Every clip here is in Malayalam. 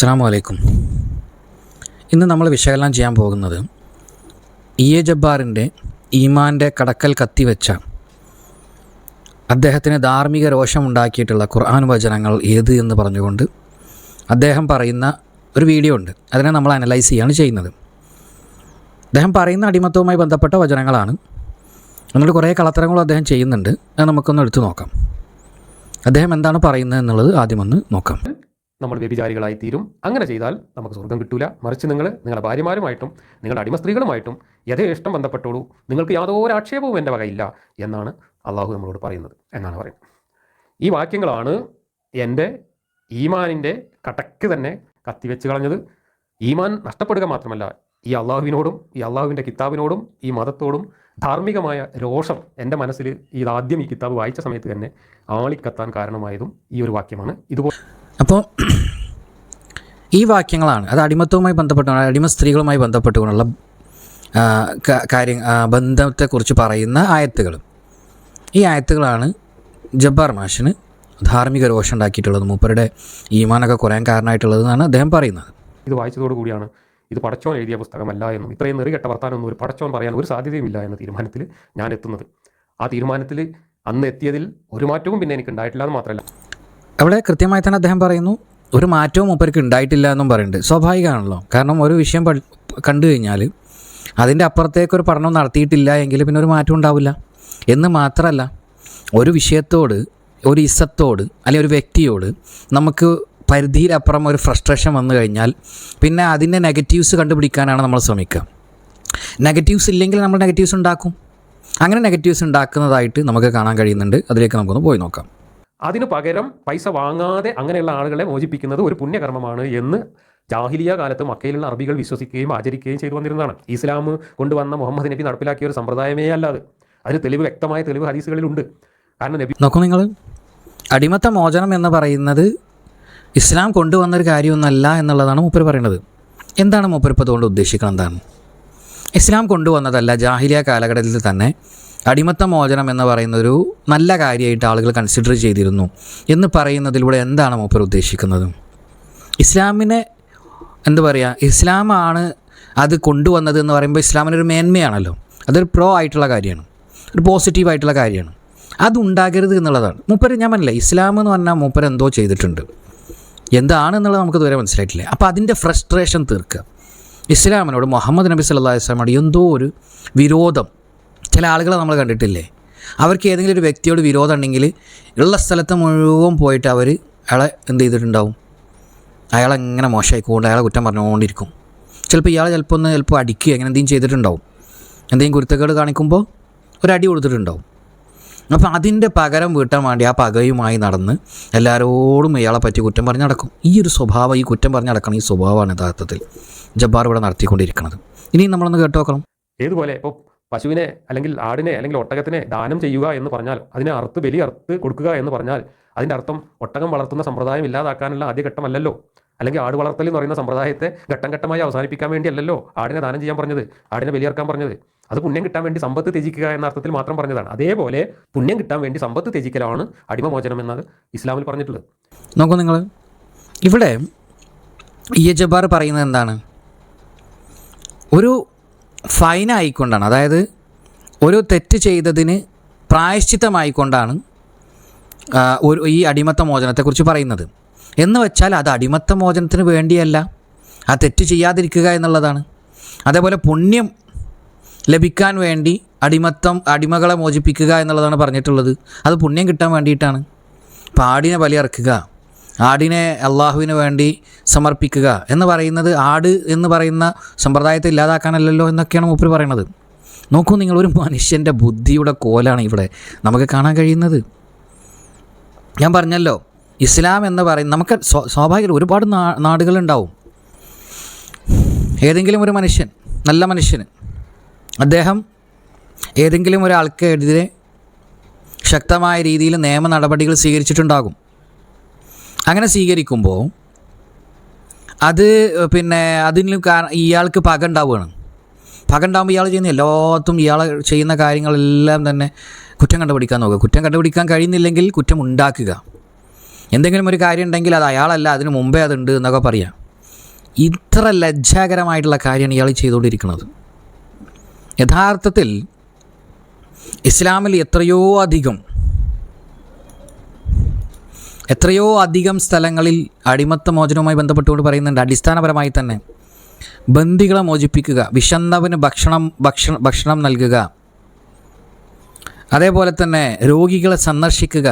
അസ്സാം വലൈക്കും ഇന്ന് നമ്മൾ വിശകലനം ചെയ്യാൻ പോകുന്നത് ഇ എ ജബ്ബാറിന്റെ ഈമാന്റെ കടക്കൽ കത്തിവെച്ച അദ്ദേഹത്തിന് ധാർമ്മിക രോഷമുണ്ടാക്കിയിട്ടുള്ള ഖുർആൻ വചനങ്ങൾ ഏത് എന്ന് പറഞ്ഞുകൊണ്ട് അദ്ദേഹം പറയുന്ന ഒരു വീഡിയോ ഉണ്ട്. അതിനെ നമ്മൾ അനലൈസ് ചെയ്യാണ് ചെയ്യുന്നത്. അദ്ദേഹം പറയുന്ന അടിമത്തവുമായി ബന്ധപ്പെട്ട വചനങ്ങളാണ്. എന്നിട്ട് കുറേ കളത്തരങ്ങളും അദ്ദേഹം ചെയ്യുന്നുണ്ട്. അത് നമുക്കൊന്ന് എടുത്തു നോക്കാം. അദ്ദേഹം എന്താണ് പറയുന്നത് എന്നുള്ളത് ആദ്യമൊന്ന് നോക്കാം. നമ്മൾ വ്യഭിചാരികളായി തീരും. അങ്ങനെ ചെയ്താൽ നമുക്ക് സ്വർഗം കിട്ടൂല. മറിച്ച് നിങ്ങൾ നിങ്ങളുടെ ഭാര്യമാരുമായിട്ടും നിങ്ങളുടെ അടിമ സ്ത്രീകളുമായിട്ടും യഥേഷ്ടം ബന്ധപ്പെട്ടോളൂ. നിങ്ങൾക്ക് യാതൊരു ആക്ഷേപവും എന്റെ വകയില്ല എന്നാണ് അള്ളാഹു നമ്മളോട് പറയുന്നത് എന്നാണ് പറയുന്നത്. ഈ വാക്യങ്ങളാണ് എന്റെ ഈമാനിന്റെ കടക്ക് തന്നെ കത്തിവെച്ച് കളഞ്ഞത്. ഈമാൻ നഷ്ടപ്പെടുക മാത്രമല്ല ഈ അള്ളാഹുവിനോടും ഈ അള്ളാഹുവിന്റെ കിതാബിനോടും ഈ മതത്തോടും ധാർമ്മികമായ രോഷം എന്റെ മനസ്സിൽ ഇതാദ്യം ഈ കിതാബ് വായിച്ച സമയത്ത് തന്നെ ആളിക്കത്താൻ കാരണമായതും ഈ ഒരു വാക്യമാണ്. ഇതുപോലെ അപ്പോൾ ഈ വാക്യങ്ങളാണ്. അത് അടിമത്വവുമായി ബന്ധപ്പെട്ടുകൊണ്ട് അടിമ സ്ത്രീകളുമായി ബന്ധപ്പെട്ടുകൊണ്ടുള്ള കാര്യം ബന്ധത്തെക്കുറിച്ച് പറയുന്ന ആയത്തുകൾ. ഈ ആയത്തുകളാണ് ജബ്ബാർ മാഷിന് ധാർമ്മിക രോഷം ഉണ്ടാക്കിയിട്ടുള്ളത് മൂപ്പരുടെ ഈമാനൊക്കെ കുറയാൻ കാരണമായിട്ടുള്ളതെന്നാണ് അദ്ദേഹം പറയുന്നത്. ഇത് വായിച്ചതോടു കൂടിയാണ് ഇത് പടച്ചോൻ എഴുതിയ പുസ്തകമല്ല എന്നും ഇത്രയും നെറികെട്ട വർത്താനൊന്നും ഒരു പടച്ചോൻ പറയാൻ ഒരു സാധ്യതയുമില്ല എന്ന തീരുമാനത്തിൽ ഞാൻ എത്തുന്നത്. ആ തീരുമാനത്തിൽ അന്ന് എത്തിയതിൽ ഒരു മാറ്റവും പിന്നെ എനിക്ക് ഉണ്ടായിട്ടില്ല എന്ന് മാത്രമല്ല. അവിടെ കൃത്യമായി തന്നെ അദ്ദേഹം പറയുന്നു ഒരു മാറ്റവും മൂപ്പർക്ക് ഉണ്ടായിട്ടില്ല എന്നും പറയുന്നുണ്ട്. സ്വാഭാവികമാണല്ലോ. കാരണം ഒരു വിഷയം കണ്ടു കഴിഞ്ഞാൽ അതിന്റെ അപ്പുറത്തേക്ക് ഒരു പഠനം നടത്തിയിട്ടില്ല എങ്കിൽ പിന്നെ ഒരു മാറ്റം ഉണ്ടാവില്ല. എന്ന് മാത്രമല്ല ഒരു വിഷയത്തോട് ഒരു ഇസത്തോട് അല്ലെങ്കിൽ ഒരു വ്യക്തിയോട് നമുക്ക് പരിധിയിലപ്പുറം ഒരു ഫ്രസ്ട്രേഷൻ വന്നു കഴിഞ്ഞാൽ പിന്നെ അതിന്റെ നെഗറ്റീവ്സ് കണ്ടുപിടിക്കാനാണ് നമ്മൾ ശ്രമിക്കുക. നെഗറ്റീവ്സ് ഇല്ലെങ്കിൽ നമ്മൾ നെഗറ്റീവ്സ് ഉണ്ടാക്കും. അങ്ങനെ നെഗറ്റീവ്സ് ഉണ്ടാക്കുന്നതായിട്ട് നമുക്ക് കാണാൻ കഴിയുന്നുണ്ട്. അതിലേക്ക് നമുക്കൊന്ന് പോയി നോക്കാം. അതിനു പകരം പൈസ വാങ്ങാതെ അങ്ങനെയുള്ള ആളുകളെ മോചിപ്പിക്കുന്നത് ഒരു പുണ്യകർമ്മമാണ് എന്ന് ജാഹിലിയ കാലത്ത് മക്കയിലുള്ള അറബികൾ വിശ്വസിക്കുകയും ആചരിക്കുകയും ചെയ്തു വന്നിരുന്നതാണ്. ഇസ്ലാം കൊണ്ടുവന്ന മുഹമ്മദ് നബി നടപ്പിലാക്കിയ ഒരു സമ്പ്രദായമേ അല്ലാതെ. അതിന് തെളിവ് വ്യക്തമായ തെളിവ് ഹദീസുകളിലുണ്ട്. കാരണം നബി നോക്കൂ നിങ്ങൾ അടിമത്ത മോചനം എന്ന് പറയുന്നത് ഇസ്ലാം കൊണ്ടുവന്നൊരു കാര്യമൊന്നുമല്ല എന്നുള്ളതാണ് മൂപ്പർ പറയുന്നത്. എന്താണ് മൂപ്പർ ഇപ്പോൾ അതുകൊണ്ട് ഉദ്ദേശിക്കുന്നത് എന്താണ്? ഇസ്ലാം കൊണ്ടുവന്നതല്ല ജാഹിലിയ കാലഘട്ടത്തിൽ തന്നെ അടിമത്ത മോചനം എന്ന് പറയുന്ന ഒരു നല്ല കാര്യമായിട്ട് ആളുകൾ കൺസിഡർ ചെയ്തിരുന്നു എന്ന് പറയുന്നതിലൂടെ എന്താണ് മൂപ്പർ ഉദ്ദേശിക്കുന്നത്? ഇസ്ലാമിനെ എന്താ പറയുക ഇസ്ലാമാണ് അത് കൊണ്ടുവന്നത് എന്ന് പറയുമ്പോൾ ഇസ്ലാമിനൊരു മേന്മയാണല്ലോ. അതൊരു പ്രോ ആയിട്ടുള്ള കാര്യമാണ്. ഒരു പോസിറ്റീവ് ആയിട്ടുള്ള കാര്യമാണ്. അതുണ്ടാകരുത് എന്നുള്ളതാണ്. മൂപ്പർ ഞാൻ മനസ്സിലായി ഇസ്ലാം എന്ന് പറഞ്ഞാൽ മൂപ്പർ എന്തോ ചെയ്തിട്ടുണ്ട്. എന്താണെന്നുള്ളത് നമുക്ക് ഇതുവരെ മനസ്സിലായിട്ടില്ല. അപ്പോൾ അതിന്റെ ഫ്രസ്ട്രേഷൻ തീർക്കുക. ഇസ്ലാമിനോട് മുഹമ്മദ് നബി സല്ലാ ഇസ്ലാമിനോട് എന്തോ ഒരു വിരോധം ചില ആളുകളെ നമ്മൾ കണ്ടിട്ടില്ലേ? അവർക്ക് ഏതെങ്കിലും ഒരു വ്യക്തിയോട് വിരോധം ഉണ്ടെങ്കിൽ ഉള്ള സ്ഥലത്ത് മുഴുവൻ പോയിട്ട് അവർ അയാളെ എന്ത് ചെയ്തിട്ടുണ്ടാവും? അയാളെ എങ്ങനെ മോശമായിക്കൊണ്ട് അയാളെ കുറ്റം പറഞ്ഞുകൊണ്ടിരിക്കും. ചിലപ്പോൾ ഇയാൾ ചിലപ്പോൾ ഒന്ന് ചിലപ്പോൾ അടിക്കുക അങ്ങനെ എന്തെങ്കിലും ചെയ്തിട്ടുണ്ടാവും. എന്തെങ്കിലും കുരുത്തക്കേട് കാണിക്കുമ്പോൾ ഒരു അടി കൊടുത്തിട്ടുണ്ടാവും. അപ്പോൾ അതിന്റെ പകരം വീട്ടാൻ വേണ്ടി ആ പകയുമായി നടന്ന് എല്ലാവരോടും ഇയാളെ പറ്റി കുറ്റം പറഞ്ഞ് നടക്കും. ഈ ഒരു സ്വഭാവം ഈ കുറ്റം പറഞ്ഞ് നടക്കണം ഈ സ്വഭാവമാണ് യഥാർത്ഥത്തിൽ ജബ്ബാർ ഇവിടെ നടത്തിക്കൊണ്ടിരിക്കുന്നത്. ഇനിയും നമ്മളൊന്ന് കേട്ടു നോക്കണം ഏതുപോലെ? ഇപ്പോൾ പശുവിനെ അല്ലെങ്കിൽ ആടിനെ അല്ലെങ്കിൽ ഒട്ടകത്തിനെ ദാനം ചെയ്യുക എന്ന് പറഞ്ഞാൽ അതിനെ അറുത്ത് വലിയ അറുത്ത് കൊടുക്കുക എന്ന് പറഞ്ഞാൽ അതിന്റെ അർത്ഥം ഒട്ടകം വളർത്തുന്ന സമ്പ്രദായം ഇല്ലാതാക്കാനുള്ള ആദ്യ ഘട്ടമല്ലല്ലോ അല്ലെങ്കിൽ ആട് വളർത്തൽ എന്ന് പറയുന്ന സമ്പ്രദായത്തെ ഘട്ടം ഘട്ടമായി അവസാനിപ്പിക്കാൻ വേണ്ടിയല്ലല്ലോ ആടിനെ ദാനം ചെയ്യാൻ പറഞ്ഞത് ആടിനെ ബലിയർക്കാൻ പറഞ്ഞത്. അത് പുണ്യം കിട്ടാൻ വേണ്ടി സമ്പത്ത് ത്യജിക്കുക എന്ന അർത്ഥത്തിൽ മാത്രം പറഞ്ഞതാണ്. അതേപോലെ പുണ്യം കിട്ടാൻ വേണ്ടി സമ്പത്ത് ത്യജിക്കലാണ് അടിമമോചനം എന്നത് ഇസ്ലാമിൽ പറഞ്ഞിട്ടുള്ളത്. നോക്കൂ നിങ്ങൾ. ഇവിടെ ഇ ജബ്ബാർ പറയുന്നത് എന്താണ്? ഒരു ഫൈൻ ആയിക്കൊണ്ടാണ് അതായത് ഒരു തെറ്റ് ചെയ്തതിന് പ്രായശ്ചിത്തമായിക്കൊണ്ടാണ് ഒരു ഈ അടിമത്ത മോചനത്തെക്കുറിച്ച് പറയുന്നത്. എന്ന് വെച്ചാൽ അത് അടിമത്ത മോചനത്തിന് വേണ്ടിയല്ല. ആ തെറ്റ് ചെയ്യാതിരിക്കുക എന്നുള്ളതാണ്. അതേപോലെ പുണ്യം ലഭിക്കാൻ വേണ്ടി അടിമത്തം അടിമകളെ മോചിപ്പിക്കുക എന്നുള്ളതാണ് പറഞ്ഞിട്ടുള്ളത്. അത് പുണ്യം കിട്ടാൻ വേണ്ടിയിട്ടാണ്. പാടിനെ ബലിയറക്കുക ആടിനെ അള്ളാഹുവിന് വേണ്ടി സമർപ്പിക്കുക എന്ന് പറയുന്നത് ആട് എന്ന് പറയുന്ന സമ്പ്രദായത്തെ ഇല്ലാതാക്കാനല്ലല്ലോ എന്നൊക്കെയാണ് മൂപ്പർ പറയുന്നത് നോക്കൂ നിങ്ങൾ ഒരു മനുഷ്യന്റെ ബുദ്ധിയുടെ കോലാണ് ഇവിടെ നമുക്ക് കാണാൻ കഴിയുന്നത്. ഞാൻ പറഞ്ഞല്ലോ ഇസ്ലാം എന്ന് പറയുന്ന നമുക്ക് സ്വ- സ്വാഭാവികം ഒരുപാട് നാടുകളുണ്ടാവും. ഏതെങ്കിലും ഒരു മനുഷ്യൻ നല്ല മനുഷ്യന് അദ്ദേഹം ഏതെങ്കിലും ഒരാൾക്കെതിരെ ശക്തമായ രീതിയിൽ നിയമ നടപടികൾ സ്വീകരിച്ചിട്ടുണ്ടാകും. അങ്ങനെ സ്വീകരിക്കുമ്പോൾ അത് പിന്നെ അതിന് കാരണം ഇയാൾക്ക് പക ഉണ്ടാവുകയാണ് പക ഉണ്ടാകുമ്പോൾ ഇയാൾ ചെയ്യുന്ന എല്ലാത്തും ഇയാൾ ചെയ്യുന്ന കാര്യങ്ങളെല്ലാം തന്നെ കുറ്റം കണ്ടുപിടിക്കാൻ നോക്കുക. കുറ്റം കണ്ടുപിടിക്കാൻ കഴിയുന്നില്ലെങ്കിൽ കുറ്റം ഉണ്ടാക്കുക. എന്തെങ്കിലും ഒരു കാര്യം ഉണ്ടെങ്കിൽ അത് അയാളല്ല അതിന് മുമ്പേ അതുണ്ട് എന്നൊക്കെ പറയാം. ഇത്ര ലജ്ജാകരമായിട്ടുള്ള കാര്യമാണ് ഇയാൾ ചെയ്തുകൊണ്ടിരിക്കുന്നത്. യഥാർത്ഥത്തിൽ ഇസ്ലാമിൽ എത്രയോ അധികം എത്രയോ അധികം സ്ഥലങ്ങളിൽ അടിമത്ത മോചനവുമായി ബന്ധപ്പെട്ടുകൊണ്ട് പറയുന്നുണ്ട്. അടിസ്ഥാനപരമായി തന്നെ ബന്ദികളെ മോചിപ്പിക്കുക വിശന്നവന് ഭക്ഷണം ഭക്ഷണം ഭക്ഷണം നൽകുക. അതേപോലെ തന്നെ രോഗികളെ സന്ദർശിക്കുക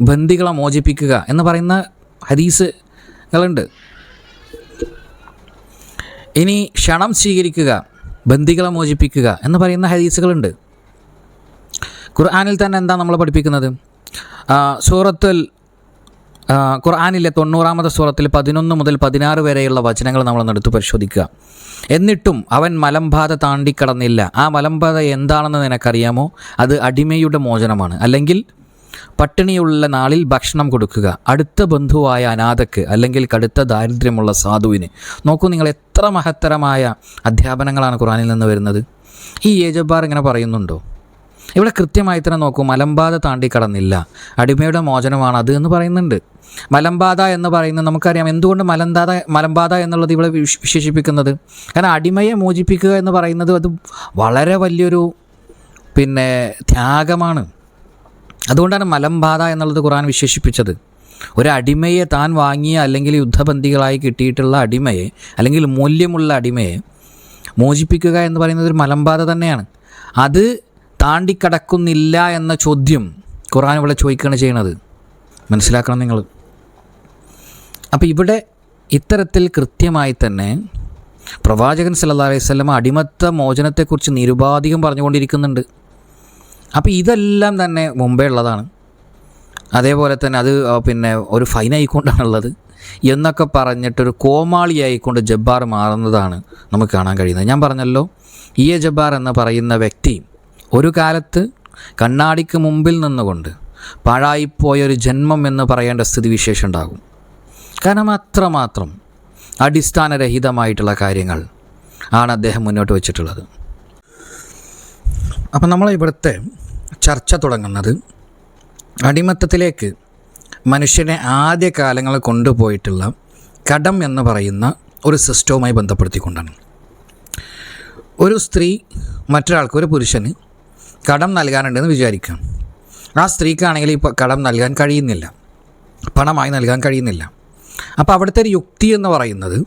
ബന്ദികളെ മോചിപ്പിക്കുക എന്ന് പറയുന്ന ഹദീസുകളുണ്ട്. ഇനി ക്ഷണം സ്വീകരിക്കുക ബന്ദികളെ മോചിപ്പിക്കുക എന്ന് പറയുന്ന ഹദീസുകളുണ്ട്. ഖുർആാനിൽ തന്നെ എന്താ നമ്മൾ പഠിപ്പിക്കുന്നത്? സൂറത്തുൽ ഖുർആനിലെ തൊണ്ണൂറാമത്തെ സ്വറത്തിൽ പതിനൊന്ന് മുതൽ പതിനാറ് വരെയുള്ള വചനങ്ങൾ നമ്മളൊന്ന് എടുത്ത് പരിശോധിക്കുക. എന്നിട്ടും അവൻ മലമ്പാത താണ്ടിക്കടന്നില്ല ആ മലമ്പാത എന്താണെന്ന് നിനക്കറിയാമോ? അത് അടിമയുടെ മോചനമാണ്. അല്ലെങ്കിൽ പട്ടിണിയുള്ള നാളിൽ ഭക്ഷണം കൊടുക്കുക. അടുത്ത ബന്ധുവായ അനാഥക്ക് അല്ലെങ്കിൽ കടുത്ത ദാരിദ്ര്യമുള്ള സാധുവിന്. നോക്കൂ നിങ്ങൾ എത്ര മഹത്തരമായ അധ്യാപനങ്ങളാണ് ഖുറാനിൽ നിന്ന് വരുന്നത്. ഈ ഏജബാർ ഇങ്ങനെ പറയുന്നുണ്ടോ? ഇവിടെ കൃത്യമായി തന്നെ നോക്കൂ മലമ്പാത താണ്ടി കടന്നില്ല. അടിമയുടെ മോചനമാണ് അത് എന്ന് പറയുന്നുണ്ട്. മലമ്പാത എന്ന് പറയുന്നത് നമുക്കറിയാം എന്തുകൊണ്ട് മലന്താത മലമ്പാത എന്നുള്ളത് ഇവിടെ വിശേഷിപ്പിക്കുന്നത്? കാരണം അടിമയെ മോചിപ്പിക്കുക എന്ന് പറയുന്നത് അത് വളരെ വലിയൊരു പിന്നെ ത്യാഗമാണ്. അതുകൊണ്ടാണ് മലമ്പാത എന്നുള്ളത് ഖുറാൻ വിശേഷിപ്പിച്ചത്. ഒരു അടിമയെ താൻ വാങ്ങിയ അല്ലെങ്കിൽ യുദ്ധബന്ധികളായി കിട്ടിയിട്ടുള്ള അടിമയെ അല്ലെങ്കിൽ മൂല്യമുള്ള അടിമയെ മോചിപ്പിക്കുക എന്ന് പറയുന്നത് ഒരു മലമ്പാത തന്നെയാണ്. അത് താണ്ടിക്കടക്കുന്നില്ല എന്ന ചോദ്യം ഖുർആൻ ഇവിടെ ചോദിക്കുകയാണ് ചെയ്യണത്. മനസ്സിലാക്കണം നിങ്ങൾ. അപ്പോൾ ഇവിടെ ഇത്തരത്തിൽ കൃത്യമായി തന്നെ പ്രവാചകൻ സല്ലല്ലാഹു അലൈഹി സ്വലം അടിമത്ത മോചനത്തെക്കുറിച്ച് നിരുപാധികം പറഞ്ഞുകൊണ്ടിരിക്കുന്നുണ്ട്. അപ്പോൾ ഇതെല്ലാം തന്നെ മുമ്പേ ഉള്ളതാണ്. അതേപോലെ തന്നെ അത് പിന്നെ ഒരു ഫൈൻ ആയിക്കൊണ്ടാണുള്ളത് എന്നൊക്കെ പറഞ്ഞിട്ടൊരു കോമാളിയായിക്കൊണ്ട് ജബ്ബാർ മാറുന്നതാണ് നമുക്ക് കാണാൻ കഴിയുന്നത്. ഞാൻ പറഞ്ഞല്ലോ ഇ എ ജബ്ബാർ എന്ന് പറയുന്ന വ്യക്തി ഒരു കാലത്ത് കണ്ണാടിക്ക് മുമ്പിൽ നിന്നുകൊണ്ട് പാഴായിപ്പോയൊരു ജന്മം എന്ന് പറയേണ്ട സ്ഥിതിവിശേഷം ഉണ്ടാകും. കാരണം അത്രമാത്രം അടിസ്ഥാനരഹിതമായിട്ടുള്ള കാര്യങ്ങൾ ആണ് അദ്ദേഹം മുന്നോട്ട് വച്ചിട്ടുള്ളത്. അപ്പം നമ്മൾ ഇവിടുത്തെ ചർച്ച തുടങ്ങുന്നത് അടിമത്തത്തിലേക്ക് മനുഷ്യനെ ആദ്യ കൊണ്ടുപോയിട്ടുള്ള കടം എന്ന് പറയുന്ന ഒരു സിസ്റ്റവുമായി ബന്ധപ്പെടുത്തിക്കൊണ്ടാണ്. ഒരു സ്ത്രീ മറ്റൊരാൾക്ക് ഒരു പുരുഷന് കടം നൽകാനുണ്ടെന്ന് വിചാരിക്കാം. ആ സ്ത്രീക്കാണെങ്കിൽ ഇപ്പോൾ കടം നൽകാൻ കഴിയുന്നില്ല. പണമായി നൽകാൻ കഴിയുന്നില്ല. അപ്പോൾ അവിടുത്തെ ഒരു യുക്തി എന്ന് പറയുന്നത്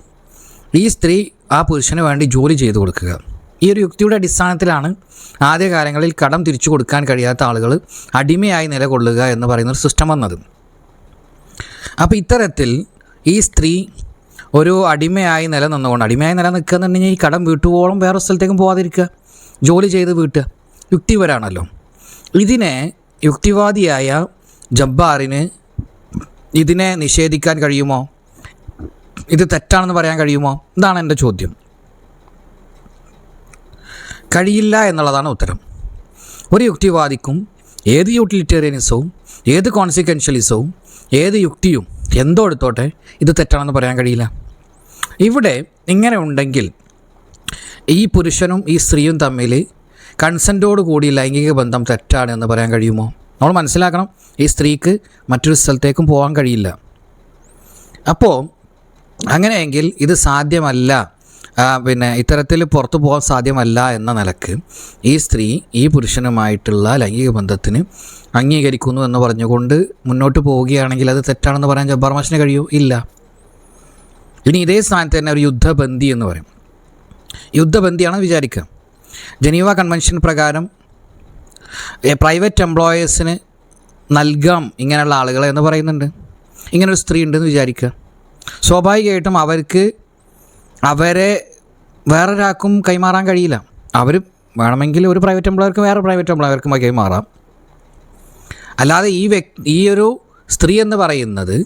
ഈ സ്ത്രീ ആ പുരുഷന് വേണ്ടി ജോലി ചെയ്തു കൊടുക്കുക. ഈ ഒരു യുക്തിയുടെ അടിസ്ഥാനത്തിലാണ് ആദ്യകാലങ്ങളിൽ കടം തിരിച്ചു കൊടുക്കാൻ കഴിയാത്ത ആളുകൾ അടിമയായി നിലകൊള്ളുക എന്ന് പറയുന്ന ഒരു സിസ്റ്റം വന്നത്. അപ്പോൾ ഇത്തരത്തിൽ ഈ സ്ത്രീ ഒരു അടിമയായി നിലനിന്നുകൊണ്ട് അടിമയായി നിലനിൽക്കുക എന്നുണ്ടെങ്കിൽ ഈ കടം വീട്ടുപോളം വേറെ സ്ഥലത്തേക്കും പോകാതിരിക്കുക ജോലി ചെയ്ത് വീട്ടുക. യുക്തിപരാണല്ലോ ഇതിനെ യുക്തിവാദിയായ ജബ്ബാറിന് ഇതിനെ നിഷേധിക്കാൻ കഴിയുമോ? ഇത് തെറ്റാണെന്ന് പറയാൻ കഴിയുമോ? ഇതാണ് എന്റെ ചോദ്യം. കഴിയില്ല എന്നുള്ളതാണ് ഉത്തരം. ഒരു യുക്തിവാദിക്കും ഏത് യൂട്ടിലിറ്റേറിയനിസവും ഏത് കോൺസിക്വൻഷ്യലിസവും ഏത് യുക്തിയും എന്തോ എടുത്തോട്ടെ ഇത് തെറ്റാണെന്ന് പറയാൻ കഴിയില്ല. ഇവിടെ ഇങ്ങനെ ഉണ്ടെങ്കിൽ ഈ പുരുഷനും ഈ സ്ത്രീയും തമ്മിൽ കൺസെന്റോട് കൂടി ലൈംഗിക ബന്ധം തെറ്റാണ് എന്ന് പറയാൻ കഴിയുമോ? നമ്മൾ മനസ്സിലാക്കണം ഈ സ്ത്രീക്ക് മറ്റൊരു സ്ഥലത്തേക്കും പോകാൻ കഴിയില്ല. അപ്പോൾ അങ്ങനെയെങ്കിൽ ഇത് സാധ്യമല്ല. പിന്നെ ഇത്തരത്തിൽ പുറത്തു പോകാൻ സാധ്യമല്ല എന്ന നിലയ്ക്ക് ഈ സ്ത്രീ ഈ പുരുഷനുമായിട്ടുള്ള ലൈംഗിക ബന്ധത്തിന് അംഗീകരിക്കുന്നു എന്ന് പറഞ്ഞുകൊണ്ട് മുന്നോട്ട് പോവുകയാണെങ്കിൽ അത് തെറ്റാണെന്ന് പറയാൻ ജബ്ബാർ മാഷിന് കഴിയൂ? ഇല്ല. ഇനി ഇതേ സ്ഥാനത്ത് തന്നെ ഒരു യുദ്ധബന്ദി എന്ന് പറയും. യുദ്ധബന്ധിയാണെന്ന് വിചാരിക്കുക. ജനീവ കൺവെൻഷൻ പ്രകാരം പ്രൈവറ്റ് എംപ്ലോയേഴ്സിന് നൽകാം ഇങ്ങനെയുള്ള ആളുകളെ എന്ന് പറയുന്നുണ്ട്. ഇങ്ങനൊരു സ്ത്രീ ഉണ്ടെന്ന് വിചാരിക്കുക. സ്വാഭാവികമായിട്ടും അവർക്ക് അവരെ വേറൊരാൾക്കും കൈമാറാൻ കഴിയില്ല. അവർ വേണമെങ്കിൽ ഒരു പ്രൈവറ്റ് എംപ്ലോയർക്ക് വേറെ പ്രൈവറ്റ് എംപ്ലോയർക്ക് കൈമാറാം അല്ലാതെ ഈ വ്യക്തി ഈ ഒരു സ്ത്രീ എന്ന് പറയുന്നത്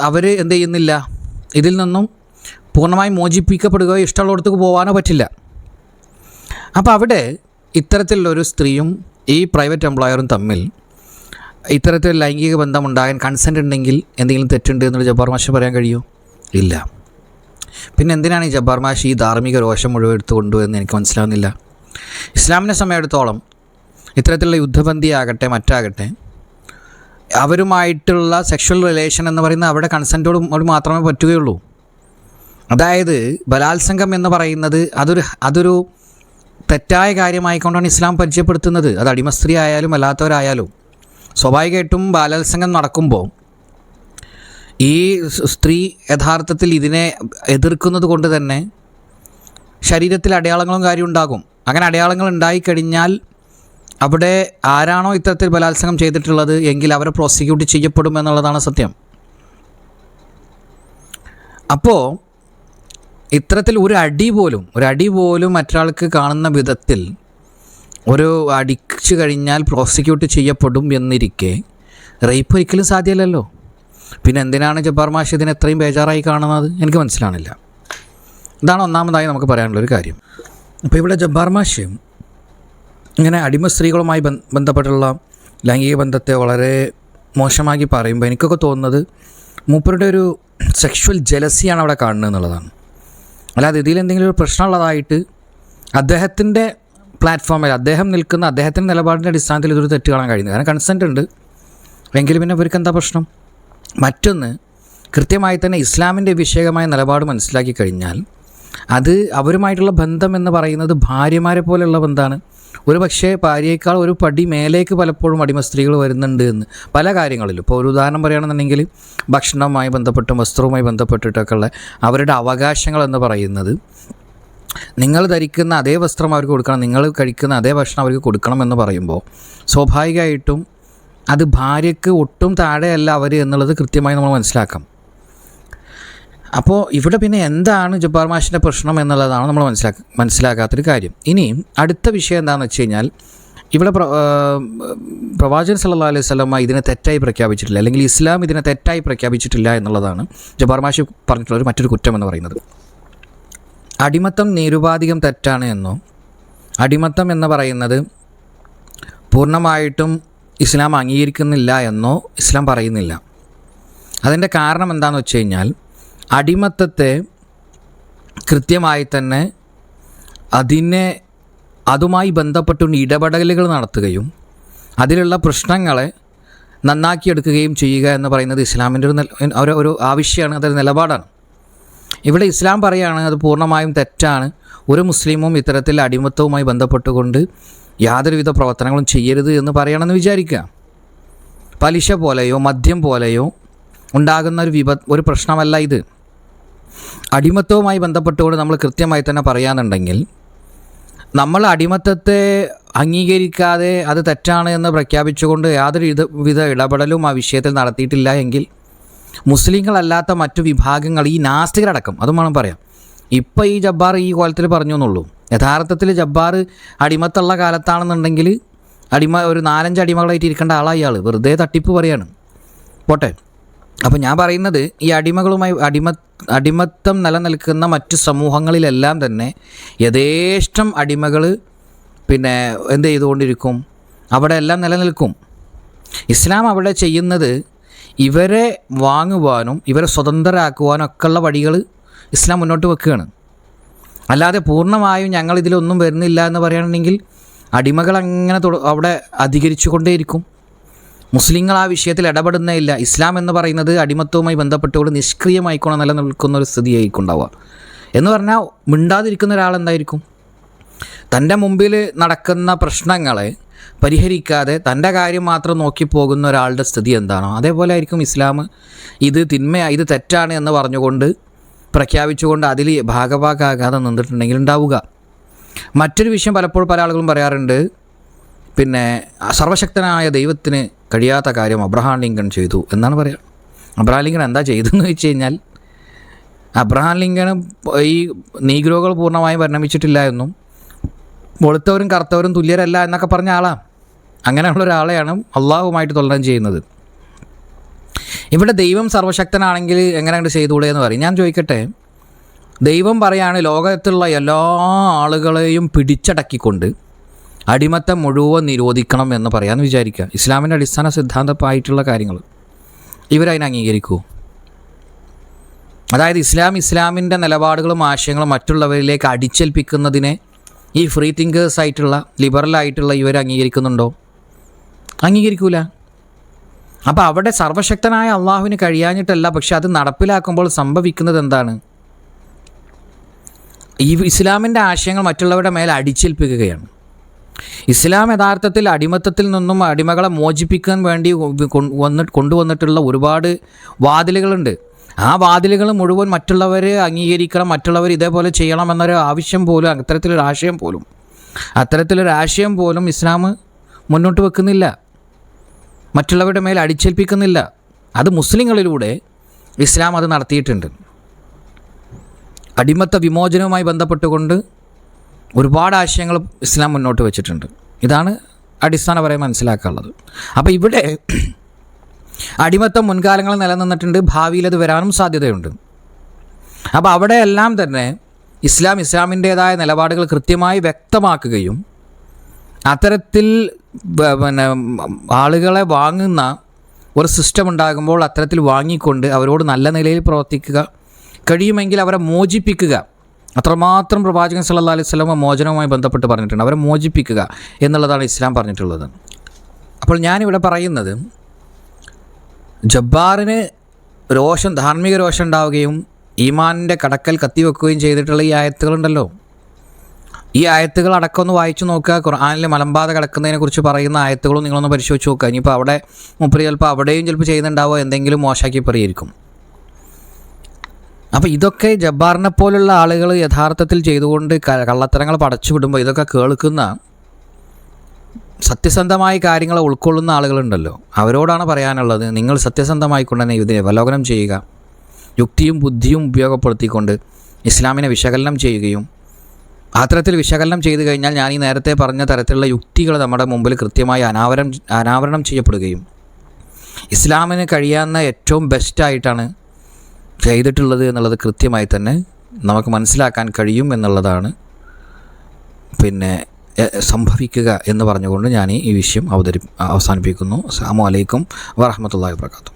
അവർ എന്ത് ചെയ്യുന്നില്ല. ഇതിൽ നിന്നും പൂർണമായും മോചിപ്പിക്കപ്പെടുകയോ ഇഷ്ടമുള്ളിടത്തേക്ക് പോകാനോ പറ്റില്ല. അപ്പോൾ അവിടെ ഇത്തരത്തിലുള്ളൊരു സ്ത്രീയും ഈ പ്രൈവറ്റ് എംപ്ലോയറും തമ്മിൽ ഇത്തരത്തിൽ ലൈംഗിക ബന്ധം ഉണ്ടാകാൻ കൺസെന്റ് ഉണ്ടെങ്കിൽ എന്തെങ്കിലും തെറ്റുണ്ട് എന്നൊരു ജബ്ബാർ മാഷ് പറയാൻ കഴിയുമോ ഇല്ല. പിന്നെ എന്തിനാണ് ഈ ജബ്ബാർ മാഷ് ഈ ധാർമ്മിക രോഷം മുഴുവൻ എടുത്തു എന്ന് എനിക്ക് മനസ്സിലാവുന്നില്ല. ഇസ്ലാമിനെ സമയമെടുത്തോളം ഇത്തരത്തിലുള്ള യുദ്ധബന്ധിയാകട്ടെ മറ്റാകട്ടെ അവരുമായിട്ടുള്ള സെക്ഷൽ റിലേഷൻ എന്ന് പറയുന്നത് അവിടെ കൺസെന്റോട് മാത്രമേ പറ്റുകയുള്ളൂ. അതായത് ബലാത്സംഗം എന്ന് പറയുന്നത് അതൊരു അതൊരു തെറ്റായ കാര്യമായിക്കൊണ്ടാണ് ഇസ്ലാം പരിചയപ്പെടുത്തുന്നത്. അത് അടിമസ്ത്രീ ആയാലും അല്ലാത്തവരായാലും. സ്വാഭാവികമായിട്ടും ബാലാത്സംഗം നടക്കുമ്പോൾ ഈ സ്ത്രീ യഥാർത്ഥത്തിൽ ഇതിനെ എതിർക്കുന്നത് കൊണ്ട് തന്നെ ശരീരത്തിൽ അടയാളങ്ങളും കാര്യം ഉണ്ടാകും. അങ്ങനെ അടയാളങ്ങൾ ഉണ്ടായിക്കഴിഞ്ഞാൽ അവിടെ ആരാണോ ഇത്തരത്തിൽ ബലാത്സംഗം ചെയ്തിട്ടുള്ളത് എങ്കിൽ അവരെ പ്രോസിക്യൂട്ട് ചെയ്യപ്പെടും എന്നുള്ളതാണ് സത്യം. അപ്പോൾ ഇത്തരത്തിൽ ഒരു അടി പോലും ഒരു അടി പോലും മറ്റൊരാൾക്ക് കാണുന്ന വിധത്തിൽ ഒരു അടിച്ചു കഴിഞ്ഞാൽ പ്രോസിക്യൂട്ട് ചെയ്യപ്പെടും എന്നിരിക്കെ റേപ്പ് ഒരിക്കലും സാധ്യമല്ലല്ലോ. പിന്നെ എന്തിനാണ് ജബ്ബാർ മാഷ് ഇതിനെ എത്രയും ബേജാറായി കാണുന്നത്? എനിക്ക് മനസ്സിലാണില്ല. ഇതാണ് ഒന്നാമതായി നമുക്ക് പറയാനുള്ളൊരു കാര്യം. അപ്പോൾ ഇവിടെ ജബ്ബാർ മാഷ് ഇങ്ങനെ അടിമ സ്ത്രീകളുമായി ബന്ധപ്പെട്ടുള്ള ലൈംഗിക ബന്ധത്തെ വളരെ മോശമാക്കി പറയുമ്പോൾ എനിക്കൊക്കെ തോന്നുന്നത് മൂപ്പരുടെ ഒരു സെക്ഷൽ ജലസിയാണ് അവിടെ കാണുന്നത് എന്നുള്ളതാണ്. അല്ലാതെ ഇതിൽ എന്തെങ്കിലും ഒരു പ്രശ്നമുള്ളതായിട്ട് അദ്ദേഹത്തിന്റെ പ്ലാറ്റ്ഫോമിൽ അദ്ദേഹം നിൽക്കുന്ന അദ്ദേഹത്തിന്റെ നിലപാടിന്റെ അടിസ്ഥാനത്തിൽ ഇതൊരു തെറ്റ് കാണാൻ കഴിയുന്നത്. കാരണം കൺസെന്റ് ഉണ്ട്. എങ്കിലും പിന്നെ അവർക്ക് എന്താ പ്രശ്നം? മറ്റൊന്ന് കൃത്യമായി തന്നെ ഇസ്ലാമിന്റെ വിഷയകമായ നിലപാട് മനസ്സിലാക്കി കഴിഞ്ഞാൽ അത് അവരുമായിട്ടുള്ള ബന്ധം എന്ന് പറയുന്നത് ഭാര്യമാരെ പോലെയുള്ള ബന്ധമാണ്. ഒരു പക്ഷേ ഭാര്യയേക്കാൾ ഒരു പടി മേലേക്ക് പലപ്പോഴും അടിമ സ്ത്രീകൾ വരുന്നുണ്ട് എന്ന് പല കാര്യങ്ങളിലും. ഇപ്പോൾ ഒരു ഉദാഹരണം പറയുകയാണെന്നുണ്ടെങ്കിൽ ഭക്ഷണവുമായി ബന്ധപ്പെട്ടും വസ്ത്രവുമായി ബന്ധപ്പെട്ടിട്ടൊക്കെയുള്ള അവരുടെ അവകാശങ്ങൾ എന്ന് പറയുന്നത് നിങ്ങൾ ധരിക്കുന്ന അതേ വസ്ത്രം അവർക്ക് കൊടുക്കണം നിങ്ങൾ കഴിക്കുന്ന അതേ ഭക്ഷണം അവർക്ക് കൊടുക്കണം എന്ന് പറയുമ്പോൾ സ്വാഭാവികമായിട്ടും അത് ഭാര്യയ്ക്ക് ഒട്ടും താഴെയല്ല അവർ എന്നുള്ളത് കൃത്യമായി നമ്മൾ മനസ്സിലാക്കാം. അപ്പോൾ ഇവിടെ പിന്നെ എന്താണ് ജബ്ബാർ മാഷിന്റെ പ്രശ്നം എന്നുള്ളതാണ് നമ്മൾ മനസ്സിലാക്ക മനസ്സിലാക്കാത്തൊരു കാര്യം. ഇനി അടുത്ത വിഷയം എന്താണെന്ന് വെച്ച് കഴിഞ്ഞാൽ ഇവിടെ സല്ലാ പ്രവാചകൻ സല്ലല്ലാഹു അലൈഹി സ്വലമ ഇതിനെ തെറ്റായി പ്രഖ്യാപിച്ചിട്ടില്ല അല്ലെങ്കിൽ ഇസ്ലാം ഇതിനെ തെറ്റായി പ്രഖ്യാപിച്ചിട്ടില്ല എന്നുള്ളതാണ് ജബ്ബാർ മാഷി പറഞ്ഞിട്ടുള്ള ഒരു മറ്റൊരു കുറ്റം എന്ന് പറയുന്നത്. അടിമത്തം നിരുപാധികം തെറ്റാണ് എന്നോ അടിമത്തം എന്ന് പറയുന്നത് പൂർണമായിട്ടും ഇസ്ലാം അംഗീകരിക്കുന്നില്ല എന്നോ ഇസ്ലാം പറയുന്നില്ല. അതിന്റെ കാരണം എന്താണെന്ന് വെച്ച് കഴിഞ്ഞാൽ അടിമത്തത്തെ കൃത്യമായി തന്നെ അതിനെ അതുമായി ബന്ധപ്പെട്ടുകൊണ്ട് ഇടപെടലുകൾ നടത്തുകയും അതിലുള്ള പ്രശ്നങ്ങളെ നന്നാക്കിയെടുക്കുകയും ചെയ്യുക എന്ന് പറയുന്നത് ഇസ്ലാമിന്റെ ഒരു ഒരു ആവശ്യമാണ് അതൊരു നിലപാടാണ്. ഇവിടെ ഇസ്ലാം പറയുകയാണ് അത് പൂർണമായും തെറ്റാണ്. ഒരു മുസ്ലിമും ഇത്തരത്തിൽ അടിമത്തവുമായി ബന്ധപ്പെട്ടുകൊണ്ട് യാതൊരുവിധ പ്രവർത്തനങ്ങളും ചെയ്യരുത് എന്ന് പറയണമെന്ന് വിചാരിക്കുക. പലിശ പോലെയോ മദ്യം പോലെയോ ഉണ്ടാകുന്ന ഒരു വിപ ഒരു പ്രശ്നമല്ല ഇത്. അടിമത്തവുമായി ബന്ധപ്പെട്ടുകൊണ്ട് നമ്മൾ കൃത്യമായി തന്നെ പറയാന്നുണ്ടെങ്കിൽ നമ്മൾ അടിമത്തത്തെ അംഗീകരിക്കാതെ അത് തെറ്റാണ് എന്ന് പ്രഖ്യാപിച്ചുകൊണ്ട് യാതൊരു വിധ ഇടപെടലും ആ വിഷയത്തിൽ നടത്തിയിട്ടില്ല എങ്കിൽ മുസ്ലിങ്ങളല്ലാത്ത മറ്റു വിഭാഗങ്ങൾ ഈ നാസ്തികരടക്കം അതും വേണം പറയാം. ഇപ്പോൾ ഈ ജബ്ബാർ ഈ കോലത്തിൽ പറഞ്ഞു എന്നുള്ളൂ. യഥാർത്ഥത്തിൽ ജബ്ബാർ അടിമത്തുള്ള കാലത്താണെന്നുണ്ടെങ്കിൽ അടിമ ഒരു നാലഞ്ച് അടിമകളായിട്ട് ഇരിക്കേണ്ട ആളായി ആൾ വെറുതെ തട്ടിപ്പ് പറയാണ്. പോട്ടെ. അപ്പോൾ ഞാൻ പറയുന്നത് ഈ അടിമകളുമായി അടിമ അടിമത്തം നിലനിൽക്കുന്ന മറ്റു സമൂഹങ്ങളിലെല്ലാം തന്നെ യഥേഷ്ടം അടിമകൾ പിന്നെ എന്ത് ചെയ്തുകൊണ്ടിരിക്കും? അവിടെ എല്ലാം നിലനിൽക്കും. ഇസ്ലാം അവിടെ ചെയ്യുന്നത് ഇവരെ വാങ്ങുവാനും ഇവരെ സ്വതന്ത്രരാക്കുവാനും ഒക്കെയുള്ള വഴികൾ ഇസ്ലാം മുന്നോട്ട് വെക്കുകയാണ്. അല്ലാതെ പൂർണമായും ഞങ്ങൾ ഇതിലൊന്നും വരുന്നില്ല എന്ന് പറയുകയാണെങ്കിൽ അടിമകൾ അങ്ങനെ അവിടെ അധികരിച്ചു കൊണ്ടേയിരിക്കും മുസ്ലിങ്ങൾ ആ വിഷയത്തിൽ ഇടപെടുന്നേയില്ല. ഇസ്ലാം എന്ന് പറയുന്നത് അടിമത്തവുമായി ബന്ധപ്പെട്ടുകൊണ്ട് നിഷ്ക്രിയമായിക്കൊണ്ട് നിലനിൽക്കുന്ന ഒരു സ്ഥിതിയായിരിക്കും ഉണ്ടാവുക എന്ന് പറഞ്ഞാൽ മിണ്ടാതിരിക്കുന്ന ഒരാൾ എന്തായിരിക്കും? തന്റെ മുമ്പിൽ നടക്കുന്ന പ്രശ്നങ്ങളെ പരിഹരിക്കാതെ തന്റെ കാര്യം മാത്രം നോക്കി പോകുന്ന ഒരാളുടെ സ്ഥിതി എന്താണോ? അതേപോലെ ആയിരിക്കും ഇസ്ലാം. ഇത് തിന്മയായി ഇത് തെറ്റാണ് എന്ന് പറഞ്ഞുകൊണ്ട് പ്രഖ്യാപിച്ചുകൊണ്ട് അതിൽ ഭാഗഭാഗാകാതെ നിന്നിട്ടുണ്ടെങ്കിൽ ഉണ്ടാവുക. മറ്റൊരു വിഷയം പലപ്പോഴും പല ആളുകളും പറയാറുണ്ട്. പിന്നെ സർവശക്തനായ ദൈവത്തിന് കഴിയാത്ത കാര്യം അബ്രഹാം ലിങ്കൺ ചെയ്തു എന്നാണ് പറയുക അബ്രഹാം ലിങ്കൺ എന്താ ചെയ്തതെന്ന് വെച്ച് കഴിഞ്ഞാൽ അബ്രഹാം ലിങ്കൺ ഈ നീഗ്രോകൾ പൂർണമായും പരിണമിച്ചിട്ടില്ല എന്നും വെളുത്തവരും കറുത്തവരും തുല്യരല്ല എന്നൊക്കെ പറഞ്ഞ ആളാണ് അങ്ങനെയുള്ള ഒരാളെയാണ് അള്ളാഹുമായിട്ട് തൊല്ലം ചെയ്യുന്നത്. ഇവിടെ ദൈവം സർവശക്തനാണെങ്കിൽ എങ്ങനെ ചെയ്തുകൂടെ എന്ന് പറയും. ഞാൻ ചോദിക്കട്ടെ ദൈവം പറയാണ് ലോകത്തുള്ള എല്ലാ ആളുകളെയും പിടിച്ചടക്കിക്കൊണ്ട് അടിമത്തം മുഴുവൻ നിരോധിക്കണം എന്ന് പറയാമെന്ന് വിചാരിക്കുക. ഇസ്ലാമിന്റെ അടിസ്ഥാന സിദ്ധാന്തമായിട്ടുള്ള കാര്യങ്ങൾ. ഇവരതിനെ അംഗീകരിക്കുമോ അതായത് ഇസ്ലാം ഇസ്ലാമിന്റെ നിലപാടുകളും ആശയങ്ങളും മറ്റുള്ളവരിലേക്ക് അടിച്ചേൽപ്പിക്കുന്നതിനെ ഈ ഫ്രീ തിങ്കേഴ്സ് ആയിട്ടുള്ള ലിബറൽ ആയിട്ടുള്ള ഇവർ അംഗീകരിക്കുന്നുണ്ടോ? അംഗീകരിക്കൂല. അപ്പോൾ അവിടെ സർവശക്തനായ അള്ളാഹുവിന് കഴിയാഞ്ഞിട്ടല്ല പക്ഷെ അത് നടപ്പിലാക്കുമ്പോൾ സംഭവിക്കുന്നത് എന്താണ്? ഈ ഇസ്ലാമിന്റെ ആശയങ്ങൾ മറ്റുള്ളവരുടെ മേലെ അടിച്ചേൽപ്പിക്കുകയാണ്. ഇസ്ലാം യഥാർത്ഥത്തിൽ അടിമത്തത്തിൽ നിന്നും അടിമകളെ മോചിപ്പിക്കാൻ വേണ്ടി വന്ന് കൊണ്ടുവന്നിട്ടുള്ള ഒരുപാട് വാതിലുകളുണ്ട്. ആ വാതിലുകൾ മുഴുവൻ മറ്റുള്ളവർ അംഗീകരിക്കണം മറ്റുള്ളവർ ഇതേപോലെ ചെയ്യണം എന്നൊരു ആവശ്യം പോലും അത്തരത്തിലൊരു ആശയം പോലും അത്തരത്തിലൊരു ആശയം പോലും ഇസ്ലാം മുന്നോട്ട് വെക്കുന്നില്ല. മറ്റുള്ളവരുടെ മേൽ അടിച്ചേൽപ്പിക്കുന്നില്ല. അത് മുസ്ലിങ്ങളിലൂടെ ഇസ്ലാം അത് നടത്തിയിട്ടുണ്ട്. അടിമത്ത വിമോചനവുമായി ബന്ധപ്പെട്ടുകൊണ്ട് ഒരുപാട് ആശയങ്ങൾ ഇസ്ലാം മുന്നോട്ട് വെച്ചിട്ടുണ്ട്. ഇതാണ് അടിസ്ഥാനപരമായി മനസ്സിലാക്കാനുള്ളത്. അപ്പോൾ ഇവിടെ അടിമത്തം മുൻകാലങ്ങളിൽ നിലനിന്നിട്ടുണ്ട് ഭാവിയിൽ അത് വരാനും സാധ്യതയുണ്ട്. അപ്പോൾ അവിടെയെല്ലാം തന്നെ ഇസ്ലാം ഇസ്ലാമിന്റേതായ നിലപാടുകൾ കൃത്യമായി വ്യക്തമാക്കുകയും അത്തരത്തിൽ പിന്നെ ആളുകളെ വാങ്ങുന്ന ഒരു സിസ്റ്റം ഉണ്ടാകുമ്പോൾ അത്തരത്തിൽ വാങ്ങിക്കൊണ്ട് അവരോട് നല്ല നിലയിൽ പ്രവർത്തിക്കുക കഴിയുമെങ്കിൽ അവരെ മോചിപ്പിക്കുക അത്രമാത്രം പ്രവാചകൻ സല്ലല്ലാഹു അലൈഹി വസല്ലമ മോചനവുമായി ബന്ധപ്പെട്ട് പറഞ്ഞിട്ടുണ്ട്. അവരെ മോചിപ്പിക്കുക എന്നുള്ളതാണ് ഇസ്ലാം പറഞ്ഞിട്ടുള്ളത്. അപ്പോൾ ഞാനിവിടെ പറയുന്നത് ജബ്ബാറിന് രോഷം ധാർമ്മിക രോഷം ഉണ്ടാവുകയും ഈമാനിന്റെ കടക്കൽ കത്തിവെക്കുകയും ചെയ്തിട്ടുള്ള ഈ ആയത്തുകളുണ്ടല്ലോ. ഈ ആയത്തുകൾ അടക്കം ഒന്ന് വായിച്ചു നോക്കുക. ഖുർആാനിൽ മലമ്പാത കിടക്കുന്നതിനെ കുറിച്ച് പറയുന്ന ആയത്തുകളും നിങ്ങളൊന്ന് പരിശോധിച്ച് നോക്കുക. ഇനിയിപ്പോൾ അവിടെ മുപ്പത് ചിലപ്പോൾ അവിടെയും ചിലപ്പോൾ ചെയ്യുന്നുണ്ടാവുക. എന്തെങ്കിലും മോശമാക്കി പറയായിരിക്കും അപ്പോൾ ഇതൊക്കെ ജബ്ബാറിനെ പോലുള്ള ആളുകൾ യഥാർത്ഥത്തിൽ ചെയ്തുകൊണ്ട് കള്ളത്തരങ്ങൾ പടച്ചു വിടുമ്പോൾ ഇതൊക്കെ കേൾക്കുന്ന സത്യസന്ധമായ കാര്യങ്ങളെ ഉൾക്കൊള്ളുന്ന ആളുകളുണ്ടല്ലോ. അവരോടാണ് പറയാനുള്ളത് നിങ്ങൾ സത്യസന്ധമായിക്കൊണ്ട് തന്നെ ഇതിനെ അവലോകനം ചെയ്യുക. യുക്തിയും ബുദ്ധിയും ഉപയോഗപ്പെടുത്തിക്കൊണ്ട് ഇസ്ലാമിനെ വിശകലനം ചെയ്യുകയും അത്തരത്തിൽ വിശകലനം ചെയ്തു കഴിഞ്ഞാൽ ഞാൻ ഈ നേരത്തെ പറഞ്ഞ തരത്തിലുള്ള യുക്തികൾ നമ്മുടെ മുമ്പിൽ കൃത്യമായി അനാവരണം അനാവരണം ചെയ്യപ്പെടുകയും ഇസ്ലാമിന് കഴിയാവുന്ന ഏറ്റവും ബെസ്റ്റായിട്ടാണ് ചെയ്തിട്ടുള്ളത് എന്നുള്ളത് കൃത്യമായി തന്നെ നമുക്ക് മനസ്സിലാക്കാൻ കഴിയും എന്നുള്ളതാണ്. പിന്നെ സംഭവിക്കുക എന്ന് പറഞ്ഞുകൊണ്ട് ഞാൻ ഈ വിഷയം അവതരി അവസാനിപ്പിക്കുന്നു. അസ്സാം വലൈക്കും വറഹമത്തല്ലാ വാബർക്കാത്തു